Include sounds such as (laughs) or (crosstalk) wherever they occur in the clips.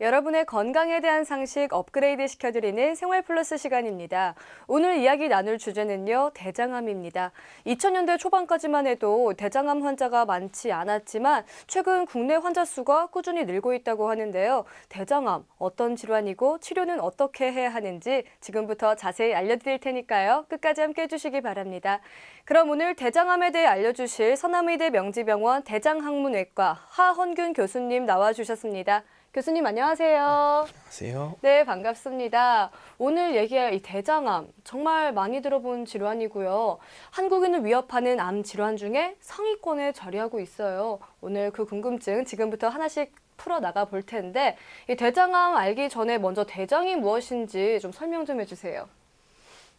여러분의 건강에 대한 상식 업그레이드 시켜드리는 생활 플러스 시간입니다. 오늘 이야기 나눌 주제는요, 대장암입니다. 2000년대 초반까지만 해도 대장암 환자가 많지 않았지만 최근 국내 환자 수가 꾸준히 늘고 있다고 하는데요. 대장암 어떤 질환이고 치료는 어떻게 해야 하는지 지금부터 자세히 알려드릴 테니까요. 끝까지 함께 해주시기 바랍니다. 그럼 오늘 대장암에 대해 알려주실 서남의대 명지병원 대장학문외과 하헌균 교수님 나와주셨습니다. 교수님 안녕하세요. 안녕하세요. 네, 반갑습니다. 오늘 얘기할 이 대장암 정말 많이 들어본 질환이고요. 한국인을 위협하는 암 질환 중에 상위권에 자리하고 있어요. 오늘 그 궁금증 지금부터 하나씩 풀어 나가 볼 텐데 이 대장암 알기 전에 먼저 대장이 무엇인지 좀 설명 좀 해주세요.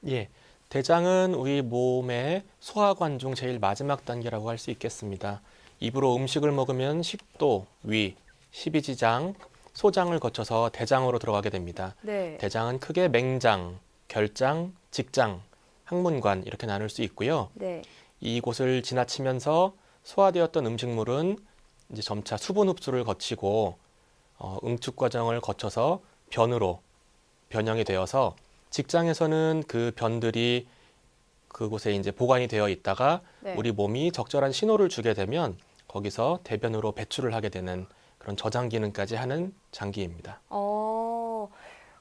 예. 대장은 우리 몸의 소화관 중 제일 마지막 단계라고 할 수 있겠습니다. 입으로 음식을 먹으면 식도, 위, 십이지장, 소장을 거쳐서 대장으로 들어가게 됩니다. 네. 대장은 크게 맹장, 결장, 직장, 항문관 이렇게 나눌 수 있고요. 네. 이곳을 지나치면서 소화되었던 음식물은 이제 점차 수분 흡수를 거치고 어, 응축 과정을 거쳐서 변으로 변형이 되어서 직장에서는 그 변들이 그곳에 이제 보관이 되어 있다가 네. 우리 몸이 적절한 신호를 주게 되면 거기서 대변으로 배출을 하게 되는 그런 저장 기능까지 하는 장기입니다. 어,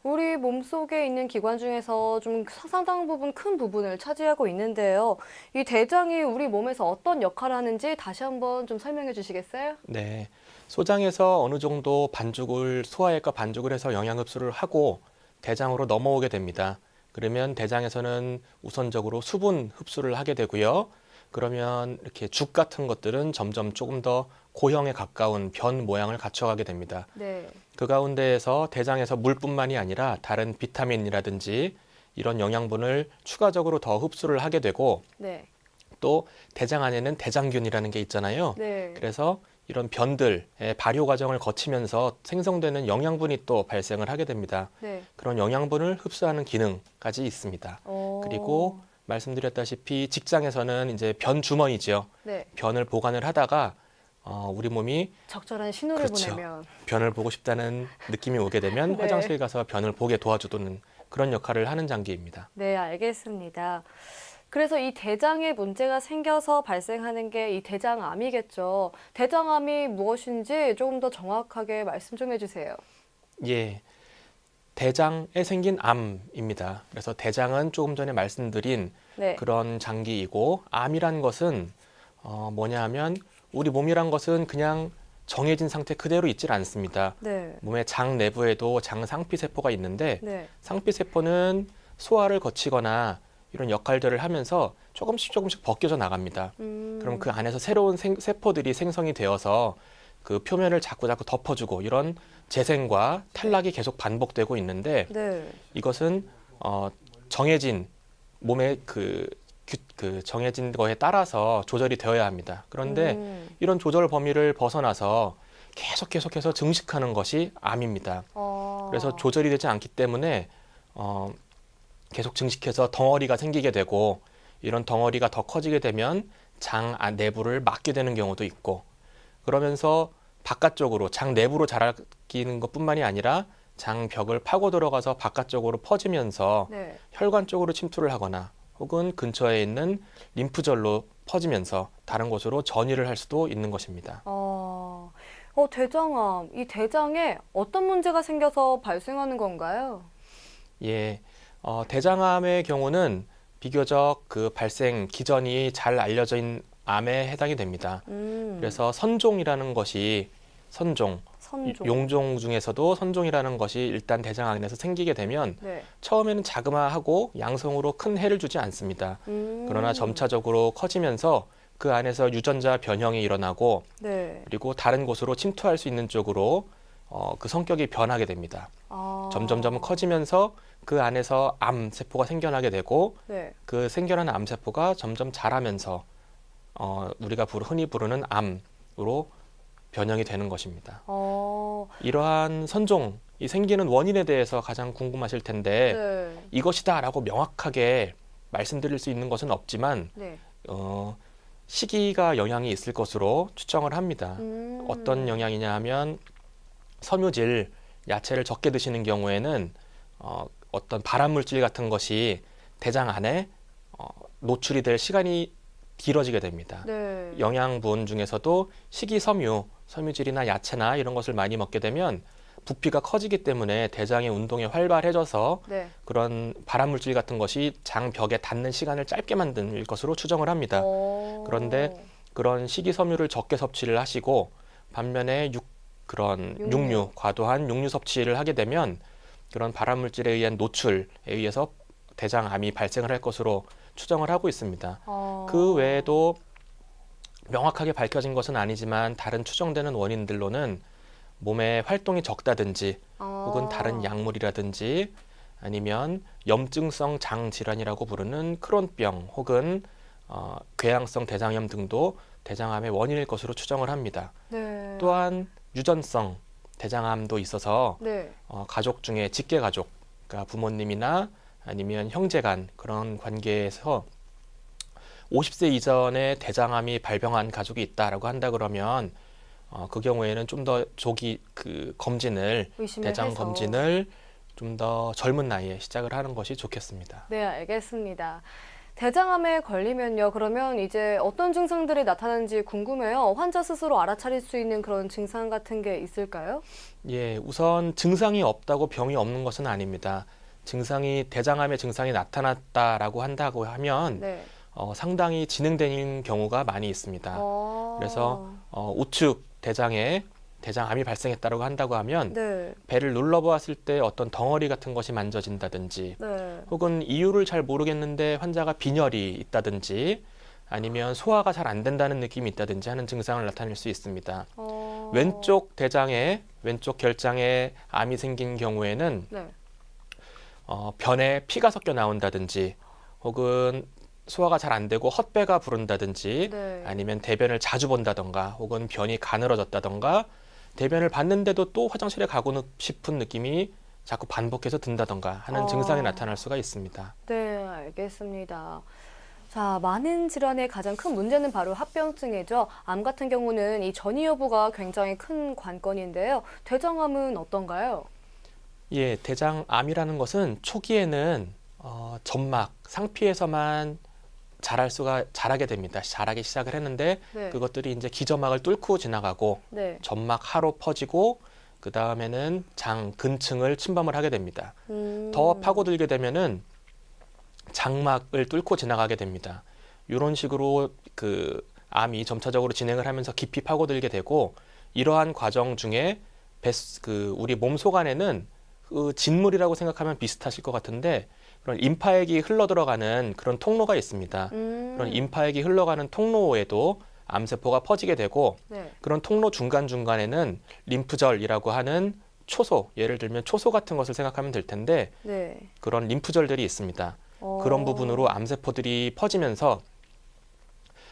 우리 몸속에 있는 기관 중에서 좀 상당 부분 큰 부분을 차지하고 있는데요. 이 대장이 우리 몸에서 어떤 역할을 하는지 다시 한번 좀 설명해 주시겠어요? 네. 소장에서 어느 정도 반죽을 소화액과 반죽을 해서 영양 흡수를 하고 대장으로 넘어오게 됩니다. 그러면 대장에서는 우선적으로 수분 흡수를 하게 되고요. 그러면 이렇게 죽 같은 것들은 점점 조금 더 고형에 가까운 변 모양을 갖춰가게 됩니다. 네. 그 가운데에서 대장에서 물뿐만이 아니라 다른 비타민이라든지 이런 영양분을 추가적으로 더 흡수를 하게 되고 네. 또 대장 안에는 대장균이라는 게 있잖아요. 네. 그래서 이런 변들의 발효 과정을 거치면서 생성되는 영양분이 또 발생을 하게 됩니다. 네. 그런 영양분을 흡수하는 기능까지 있습니다. 어, 그리고 말씀드렸다시피 직장에서는 이제 변 주머니지요. 네. 변을 보관을 하다가 어, 우리 몸이 적절한 신호를 그렇죠. 보내면 변을 보고 싶다는 느낌이 오게 되면 (laughs) 네. 화장실 가서 변을 보게 도와주는 그런 역할을 하는 장기입니다. 네, 알겠습니다. 그래서 이 대장에 문제가 생겨서 발생하는 게 이 대장암이겠죠. 대장암이 무엇인지 조금 더 정확하게 말씀 좀 해주세요. 예. 대장에 생긴 암입니다. 그래서 대장은 조금 전에 말씀드린 네. 그런 장기이고 암이란 것은 어, 뭐냐 하면 우리 몸이란 것은 그냥 정해진 상태 그대로 있질 않습니다. 네. 몸의 장 내부에도 장 상피 세포가 있는데 네. 상피 세포는 소화를 거치거나 이런 역할들을 하면서 조금씩 조금씩 벗겨져 나갑니다. 음, 그럼 그 안에서 새로운 생- 세포들이 생성이 되어서 그 표면을 자꾸 자꾸 덮어주고 이런 재생과 탈락이 계속 반복되고 있는데 네. 이것은 어, 정해진 몸의 그, 규- 그 정해진 거에 따라서 조절이 되어야 합니다. 그런데 음, 이런 조절 범위를 벗어나서 계속 계속해서 증식하는 것이 암입니다. 어, 그래서 조절이 되지 않기 때문에 어, 계속 증식해서 덩어리가 생기게 되고 이런 덩어리가 더 커지게 되면 장 안- 내부를 막게 되는 경우도 있고 그러면서 바깥쪽으로 장 내부로 자라기는 것뿐만이 아니라 장 벽을 파고 들어가서 바깥쪽으로 퍼지면서 네. 혈관 쪽으로 침투를 하거나 혹은 근처에 있는 림프절로 퍼지면서 다른 곳으로 전이를 할 수도 있는 것입니다. 어, 어, 대장암. 이 대장에 어떤 문제가 생겨서 발생하는 건가요? 예, 어, 대장암의 경우는 비교적 그 발생 기전이 잘 알려져 있는 암에 해당이 됩니다. 음, 그래서 선종이라는 것이 선종, 선종. 용종 중에서도 선종이라는 것이 일단 대장 안에서 생기게 되면 네. 처음에는 자그마하고 양성으로 큰 해를 주지 않습니다. 음, 그러나 점차적으로 커지면서 그 안에서 유전자 변형이 일어나고 네. 그리고 다른 곳으로 침투할 수 있는 쪽으로 어, 그 성격이 변하게 됩니다. 아, 점점점 커지면서 그 안에서 암 세포가 생겨나게 되고 네. 그 생겨나는 암 세포가 점점 자라면서 어, 우리가 부르- 흔히 부르는 암으로 변형이 되는 것입니다. 어, 이러한 선종이 생기는 원인에 대해서 가장 궁금하실 텐데 네. 이것이다라고 명확하게 말씀드릴 수 있는 것은 없지만 네. 어, 시기가 영향이 있을 것으로 추정을 합니다. 음, 어떤 영향이냐 하면 섬유질 야채를 적게 드시는 경우에는 어, 어떤 발암 물질 같은 것이 대장 안에 어, 노출이 될 시간이 길어지게 됩니다. 네. 영양분 중에서도 식이섬유, 섬유질이나 야채나 이런 것을 많이 먹게 되면 부피가 커지기 때문에 대장의 운동이 활발해져서 네. 그런 발암 물질 같은 것이 장 벽에 닿는 시간을 짧게 만들 것으로 추정을 합니다. 어. 그런데 그런 식이섬유를 적게 섭취를 하시고 반면에 육 그런 육류. 육류, 과도한 육류 섭취를 하게 되면 그런 발암 물질에 의한 노출에 의해서 대장암이 발생을 할 것으로 추정을 하고 있습니다. 어. 그 외에도 명확하게 밝혀진 것은 아니지만 다른 추정되는 원인들로는 몸의 활동이 적다든지 어. 혹은 다른 약물이라든지 아니면 염증성 장 질환이라고 부르는 크론병 혹은 어, 궤양성 대장염 등도 대장암의 원인일 것으로 추정을 합니다. 네. 또한 유전성 대장암도 있어서 네. 어, 가족 중에 직계 가족, 그러니까 부모님이나 아니면 형제간 그런 관계에서 50세 이전에 대장암이 발병한 가족이 있다라고 한다 그러면 어, 그 경우에는 좀 더 조기 그 검진을 대장 해서. 검진을 좀 더 젊은 나이에 시작을 하는 것이 좋겠습니다. 네, 알겠습니다. 대장암에 걸리면요, 그러면 이제 어떤 증상들이 나타나는지 궁금해요. 환자 스스로 알아차릴 수 있는 그런 증상 같은 게 있을까요? 예, 우선 증상이 없다고 병이 없는 것은 아닙니다. 증상이 대장암의 증상이 나타났다라고 한다고 하면 네. 어, 상당히 진행되는 경우가 많이 있습니다. 어. 그래서 어, 우측 대장에 대장암이 발생했다고 한다고 하면 네. 배를 눌러보았을 때 어떤 덩어리 같은 것이 만져진다든지 네. 혹은 이유를 잘 모르겠는데 환자가 빈혈이 있다든지 아니면 소화가 잘 안 된다는 느낌이 있다든지 하는 증상을 나타낼 수 있습니다. 어. 왼쪽 대장에 왼쪽 결장에 암이 생긴 경우에는 네. 어, 변에 피가 섞여 나온다든지 혹은 소화가 잘 안 되고 헛배가 부른다든지 네. 아니면 대변을 자주 본다던가 혹은 변이 가늘어졌다던가 대변을 봤는데도 또 화장실에 가고 싶은 느낌이 자꾸 반복해서 든다던가 하는 어. 증상이 나타날 수가 있습니다. 네, 알겠습니다. 자, 많은 질환의 가장 큰 문제는 바로 합병증이죠. 암 같은 경우는 이 전이 여부가 굉장히 큰 관건인데요. 대장암은 어떤가요? 예, 대장암이라는 것은 초기에는 어, 점막, 상피에서만 자랄 수가 자라게 됩니다. 자라기 시작을 했는데 네. 그것들이 이제 기점막을 뚫고 지나가고 네. 점막 하로 퍼지고 그 다음에는 장 근층을 침범을 하게 됩니다. 음. 더 파고들게 되면은 장막을 뚫고 지나가게 됩니다. 이런 식으로 그 암이 점차적으로 진행을 하면서 깊이 파고들게 되고 이러한 과정 중에 뱃- 그 우리 몸 속 안에는 그 진물이라고 생각하면 비슷하실 것 같은데 그런 임파액이 흘러 들어가는 그런 통로가 있습니다. 음. 그런 임파액이 흘러가는 통로에도 암세포가 퍼지게 되고 네. 그런 통로 중간 중간에는 림프절이라고 하는 초소, 예를 들면 초소 같은 것을 생각하면 될 텐데 네. 그런 림프절들이 있습니다. 어. 그런 부분으로 암세포들이 퍼지면서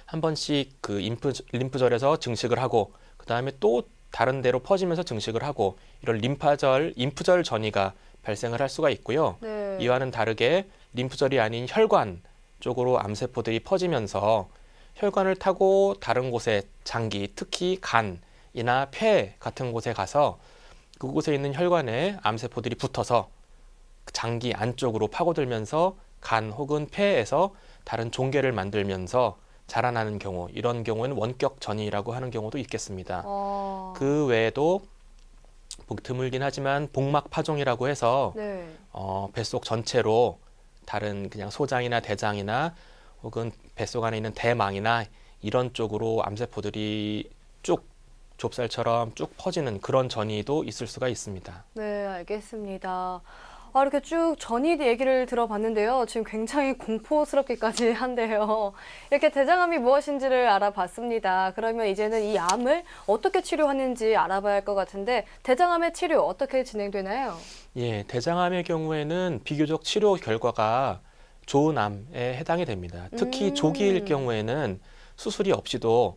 한 번씩 그 림프, 림프절에서 증식을 하고 그 다음에 또 다른 데로 퍼지면서 증식을 하고 이런 림파절, 임프절 전이가 발생을 할 수가 있고요. 네. 이와는 다르게 림프절이 아닌 혈관 쪽으로 암세포들이 퍼지면서 혈관을 타고 다른 곳에 장기, 특히 간이나 폐 같은 곳에 가서 그곳에 있는 혈관에 암세포들이 붙어서 장기 안쪽으로 파고들면서 간 혹은 폐에서 다른 종괴를 만들면서 자라나는 경우 이런 경우에는 원격 전이라고 하는 경우도 있겠습니다. 어. 그 외에도 뭐 드물긴 하지만 복막 파종이라고 해서 네. 어, 뱃속 전체로 다른 그냥 소장이나 대장이나 혹은 뱃속 안에 있는 대망이나 이런 쪽으로 암세포들이 쭉 좁쌀처럼 쭉 퍼지는 그런 전이도 있을 수가 있습니다. 네, 알겠습니다. 아, 이렇게 쭉 전이 얘기를 들어봤는데요. 지금 굉장히 공포스럽기까지 (laughs) 한데요. 이렇게 대장암이 무엇인지를 알아봤습니다. 그러면 이제는 이 암을 어떻게 치료하는지 알아봐야 할 것 같은데 대장암의 치료 어떻게 진행되나요? 예, 대장암의 경우에는 비교적 치료 결과가 좋은 암에 해당이 됩니다. 특히 음. 조기일 경우에는 수술이 없이도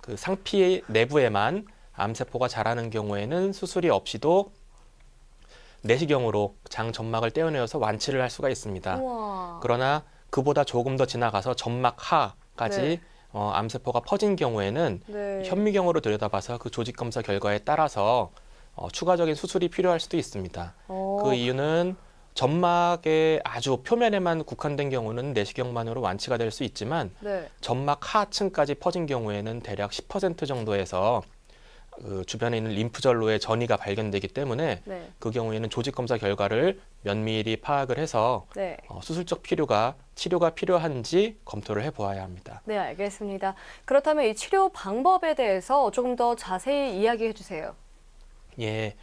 그 상피 내부에만 암세포가 자라는 경우에는 수술이 없이도 내시경으로 장 점막을 떼어내어서 완치를 할 수가 있습니다. 우와. 그러나 그보다 조금 더 지나가서 점막 하까지 네. 어, 암세포가 퍼진 경우에는 네. 현미경으로 들여다봐서 그 조직 검사 결과에 따라서 어, 추가적인 수술이 필요할 수도 있습니다. 어, 그 이유는 점막의 아주 표면에만 국한된 경우는 내시경만으로 완치가 될 수 있지만 네. 점막 하층까지 퍼진 경우에는 대략 10% 정도에서 그 주변에 있는 림프절로의 전이가 발견되기 때문에 네. 그 경우에는 조직 검사 결과를 면밀히 파악을 해서 네. 어, 수술적 필요가 치료가 필요한지 검토를 해보아야 합니다. 네, 알겠습니다. 그렇다면 이 치료 방법에 대해서 조금 더 자세히 이야기해 주세요. 예,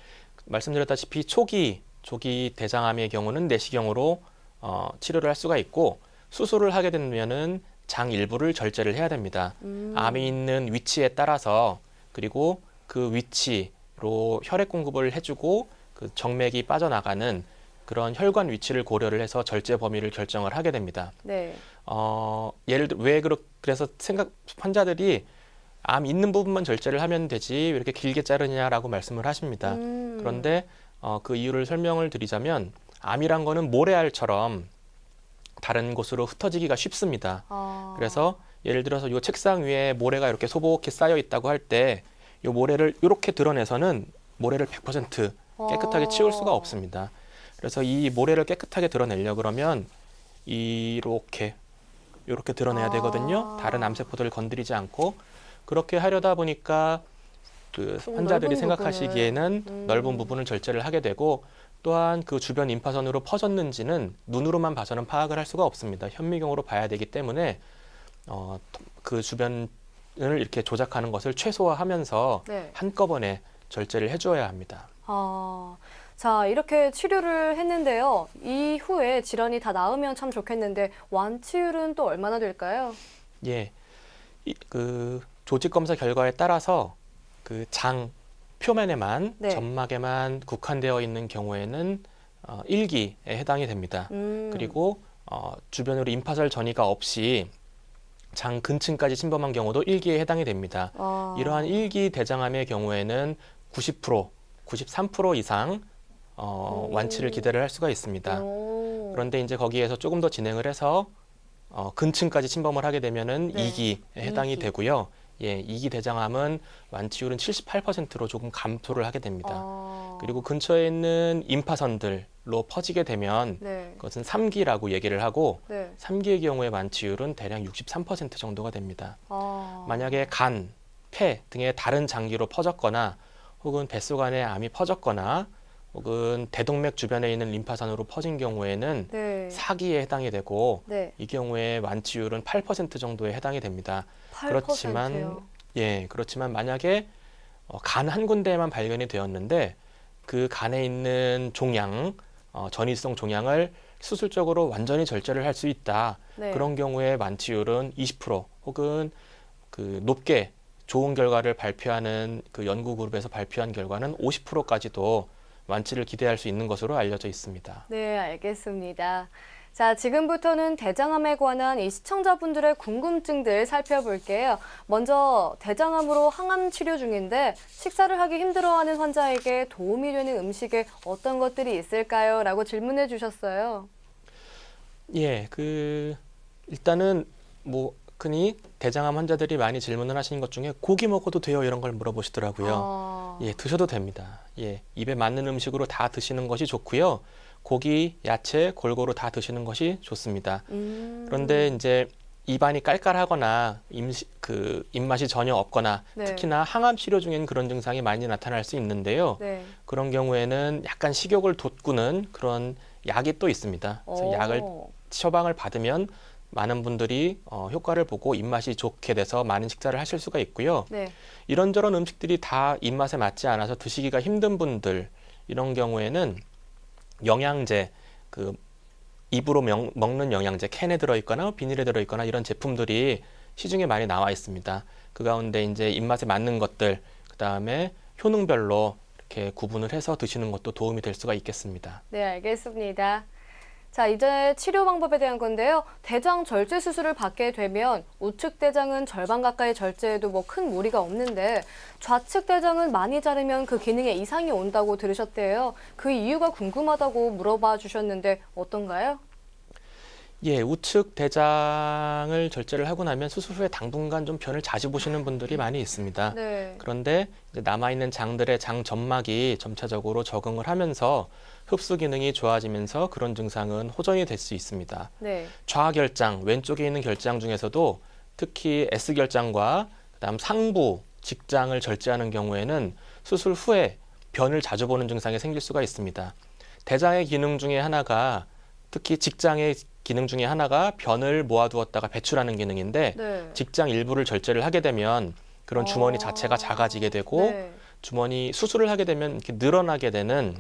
말씀드렸다시피 초기 조기 대장암의 경우는 내시경으로 어, 치료를 할 수가 있고 수술을 하게 되면은 장 일부를 절제를 해야 됩니다. 음, 암이 있는 위치에 따라서 그리고 그 위치로 혈액 공급을 해주고 그 정맥이 빠져나가는 그런 혈관 위치를 고려를 해서 절제 범위를 결정을 하게 됩니다. 네. 어, 예를 들어 왜 그렇 그래서 생각 환자들이 암 있는 부분만 절제를 하면 되지 왜 이렇게 길게 자르냐라고 말씀을 하십니다. 음, 그런데 어, 그 이유를 설명을 드리자면 암이란 거는 모래알처럼 다른 곳으로 흩어지기가 쉽습니다. 아, 그래서 예를 들어서 이 책상 위에 모래가 이렇게 소복히 쌓여 있다고 할 때 이 모래를 이렇게 드러내서는 모래를 100% 깨끗하게 치울 수가 어, 없습니다. 그래서 이 모래를 깨끗하게 드러내려 그러면 이렇게 이렇게 드러내야 아. 되거든요. 다른 암세포들을 건드리지 않고 그렇게 하려다 보니까 그좀 환자들이 생각하시기에는 음. 넓은 부분을 절제를 하게 되고 또한 그 주변 임파선으로 퍼졌는지는 눈으로만 봐서는 파악을 할 수가 없습니다. 현미경으로 봐야 되기 때문에 어, 그 주변 을 이렇게 조작하는 것을 최소화하면서 네. 한꺼번에 절제를 해줘야 합니다. 아, 자, 이렇게 치료를 했는데요. 이후에 질환이 다 나으면 참 좋겠는데 완치율은 또 얼마나 될까요? 예, 이, 그 조직 검사 결과에 따라서 그 장 표면에만 네. 점막에만 국한되어 있는 경우에는 어, 1기에 해당이 됩니다. 음, 그리고 어, 주변으로 임파설 전이가 없이 장 근층까지 침범한 경우도 1기에 해당이 됩니다. 아, 이러한 1기 대장암의 경우에는 90%, 93% 이상 어, 오. 완치를 기대를 할 수가 있습니다. 오, 그런데 이제 거기에서 조금 더 진행을 해서 어, 근층까지 침범을 하게 되면은 네. 2기에 해당이 이기. 되고요. 예, 2기 대장암은 완치율은 78%로 조금 감소를 하게 됩니다. 아, 그리고 근처에 있는 임파선들로 퍼지게 되면 네, 그것은 3기라고 얘기를 하고 네, 3기의 경우에 완치율은 대략 63% 정도가 됩니다. 아, 만약에 간, 폐 등의 다른 장기로 퍼졌거나 혹은 뱃속 안에 암이 퍼졌거나 혹은 대동맥 주변에 있는 림파선으로 퍼진 경우에는 네, 4기에 해당이 되고 네, 이 경우에 완치율은 8% 정도에 해당이 됩니다. 8%요. 그렇지만 예, 그렇지만 만약에 어, 간 한 군데에만 발견이 되었는데 그 간에 있는 종양, 어, 전이성 종양을 수술적으로 완전히 절제를 할 수 있다. 네, 그런 경우에 완치율은 20% 혹은 그 높게 좋은 결과를 발표하는 그 연구 그룹에서 발표한 결과는 50%까지도 완치를 기대할 수 있는 것으로 알려져 있습니다. 네, 알겠습니다. 자, 지금부터는 대장암에 관한 이 시청자분들의 궁금증들 살펴볼게요. 먼저 대장암으로 항암 치료 중인데 식사를 하기 힘들어하는 환자에게 도움이 되는 음식에 어떤 것들이 있을까요? 라고 질문해 주셨어요. 예, 그 일단은 뭐 흔히 대장암 환자들이 많이 질문을 하시는 것 중에 고기 먹어도 돼요 이런 걸 물어보시더라고요. 아, 예, 드셔도 됩니다. 예, 입에 맞는 음식으로 다 드시는 것이 좋고요. 고기, 야채 골고루 다 드시는 것이 좋습니다. 음, 그런데 이제 입안이 깔깔하거나 임시, 그 입맛이 전혀 없거나 네. 특히나 항암 치료 중엔 그런 증상이 많이 나타날 수 있는데요. 네. 그런 경우에는 약간 식욕을 돋구는 그런 약이 또 있습니다. 그래서 오, 약을 처방을 받으면 많은 분들이 어, 효과를 보고 입맛이 좋게 돼서 많은 식사를 하실 수가 있고요. 네. 이런저런 음식들이 다 입맛에 맞지 않아서 드시기가 힘든 분들 이런 경우에는 영양제 그 입으로 명- 먹는 영양제 캔에 들어있거나 비닐에 들어있거나 이런 제품들이 시중에 많이 나와 있습니다. 그 가운데 이제 입맛에 맞는 것들 그 다음에 효능별로 이렇게 구분을 해서 드시는 것도 도움이 될 수가 있겠습니다. 네, 알겠습니다. 자, 이제 치료 방법에 대한 건데요. 대장 절제 수술을 받게 되면 우측 대장은 절반 가까이 절제해도 뭐 큰 무리가 없는데 좌측 대장은 많이 자르면 그 기능에 이상이 온다고 들으셨대요. 그 이유가 궁금하다고 물어봐 주셨는데 어떤가요? 예, 우측 대장을 절제를 하고 나면 수술 후에 당분간 좀 변을 자주 보시는 분들이 많이 있습니다. 네. 그런데 이제 남아 있는 장들의 장 점막이 점차적으로 적응을 하면서 흡수 기능이 좋아지면서 그런 증상은 호전이 될 수 있습니다. 네. 좌 결장, 왼쪽에 있는 결장 중에서도 특히 S결장과 그다음 상부 직장을 절제하는 경우에는 수술 후에 변을 자주 보는 증상이 생길 수가 있습니다. 대장의 기능 중에 하나가 특히 직장의 기능 중에 하나가 변을 모아두었다가 배출하는 기능인데 네. 직장 일부를 절제를 하게 되면 그런 주머니 어. 자체가 작아지게 되고 네. 주머니 수술을 하게 되면 이렇게 늘어나게 되는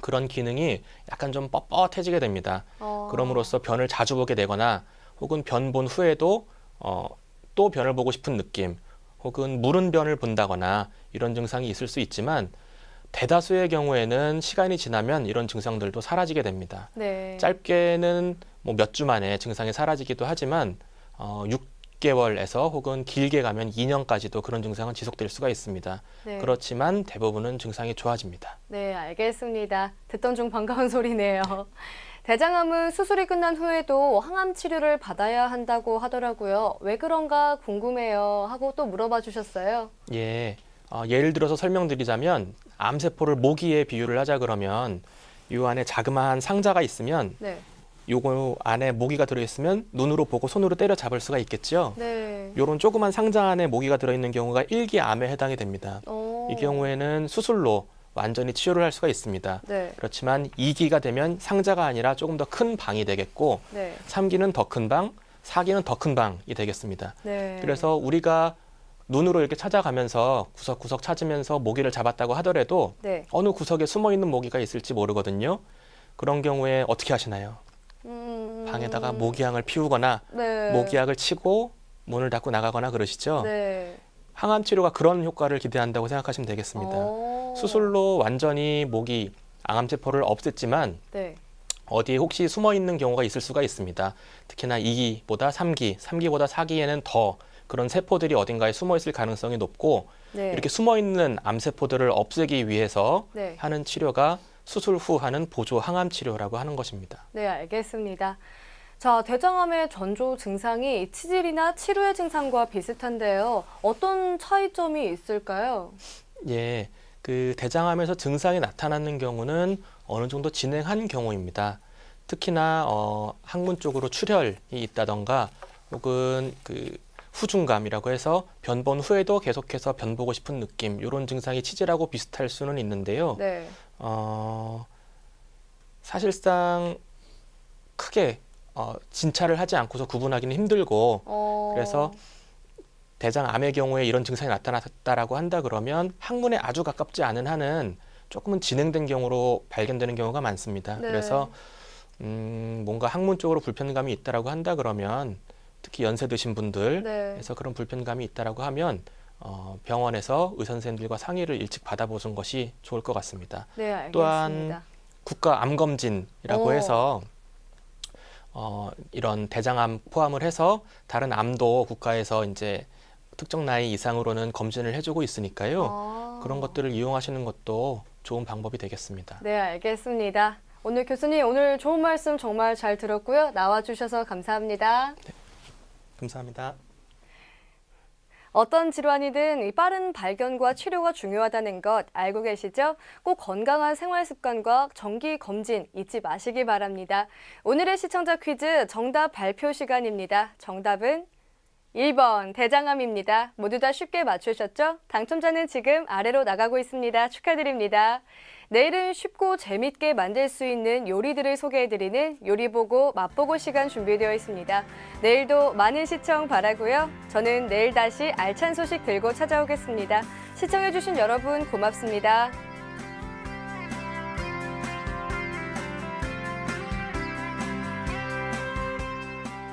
그런 기능이 약간 좀 뻣뻣해지게 됩니다. 어. 그럼으로써 변을 자주 보게 되거나 혹은 변 본 후에도 어, 또 변을 보고 싶은 느낌 혹은 무른 변을 본다거나 이런 증상이 있을 수 있지만 대다수의 경우에는 시간이 지나면 이런 증상들도 사라지게 됩니다. 네. 짧게는 뭐 몇 주 만에 증상이 사라지기도 하지만 어, 6 개월에서 혹은 길게 가면 2년까지도 그런 증상은 지속될 수가 있습니다. 네. 그렇지만 대부분은 증상이 좋아집니다. 네, 알겠습니다. 듣던 중 반가운 소리네요. 대장암은 수술이 끝난 후에도 항암 치료를 받아야 한다고 하더라고요. 왜 그런가 궁금해요. 하고 또 물어봐 주셨어요. 예, 어, 예를 들어서 설명드리자면 암세포를 모기에 비유를 하자 그러면 이 안에 자그마한 상자가 있으면 네. 요거 안에 모기가 들어있으면 눈으로 보고 손으로 때려 잡을 수가 있겠죠. 네. 요런 조그만 상자 안에 모기가 들어있는 경우가 일기암에 해당이 됩니다. 어. 이 경우에는 수술로 완전히 치료를 할 수가 있습니다. 네. 그렇지만 2기가 되면 상자가 아니라 조금 더 큰 방이 되겠고 네. 3기는 더큰 방, 4기는 더 큰 방이 되겠습니다. 네. 그래서 우리가 눈으로 이렇게 찾아가면서 구석구석 찾으면서 모기를 잡았다고 하더라도 네. 어느 구석에 숨어 있는 모기가 있을지 모르거든요. 그런 경우에 어떻게 하시나요? 음. 방에다가 모기향을 피우거나 네. 모기약을 치고 문을 닫고 나가거나 그러시죠. 네. 항암 치료가 그런 효과를 기대한다고 생각하시면 되겠습니다. 어. 수술로 완전히 모기 암세포를 없앴지만 네. 어디에 혹시 숨어 있는 경우가 있을 수가 있습니다. 특히나 2기보다 3기, 3기보다 4기에는 더 그런 세포들이 어딘가에 숨어 있을 가능성이 높고 네. 이렇게 숨어 있는 암 세포들을 없애기 위해서 네. 하는 치료가 수술 후 하는 보조 항암 치료라고 하는 것입니다. 네, 알겠습니다. 자, 대장암의 전조 증상이 치질이나 치료의 증상과 비슷한데요. 어떤 차이점이 있을까요? 예, 그 대장암에서 증상이 나타나는 경우는 어느 정도 진행한 경우입니다. 특히나 어, 항문 쪽으로 출혈이 있다던가 혹은 그 후중감이라고 해서 변본 후에도 계속해서 변 보고 싶은 느낌 이런 증상이 치질하고 비슷할 수는 있는데요. 네. 어, 사실상 크게 어, 진찰을 하지 않고서 구분하기는 힘들고 어... 그래서 대장암의 경우에 이런 증상이 나타났다라고 한다 그러면 항문에 아주 가깝지 않은 한은 조금은 진행된 경우로 발견되는 경우가 많습니다. 네. 그래서 음, 뭔가 항문 쪽으로 불편감이 있다라고 한다 그러면 특히 연세 드신 분들 네. 그래서 그런 불편감이 있다라고 하면 어, 병원에서 의사 선생님들과 상의를 일찍 받아보는 것이 좋을 것 같습니다. 네, 알겠습니다. 또한 국가 암 검진이라고 오. 해서 어, 이런 대장암 포함을 해서 다른 암도 국가에서 이제 특정 나이 이상으로는 검진을 해주고 있으니까요. 아. 그런 것들을 이용하시는 것도 좋은 방법이 되겠습니다. 네, 알겠습니다. 오늘 교수님 오늘 좋은 말씀 정말 잘 들었고요. 나와 주셔서 감사합니다. 감사합니다. 어떤 질환이든 이 빠른 발견과 치료가 중요하다는 것 알고 계시죠? 꼭 건강한 생활 습관과 정기 검진 잊지 마시기 바랍니다. 오늘의 시청자 퀴즈 정답 발표 시간입니다. 정답은 1번 대장암입니다. 모두 다 쉽게 맞추셨죠? 당첨자는 지금 아래로 나가고 있습니다. 축하드립니다. 내일은 쉽고 재밌게 만들 수 있는 요리들을 소개해드리는 요리보고 맛보고 시간 준비되어 있습니다. 내일도 많은 시청 바라고요. 저는 내일 다시 알찬 소식 들고 찾아오겠습니다. 시청해주신 여러분 고맙습니다.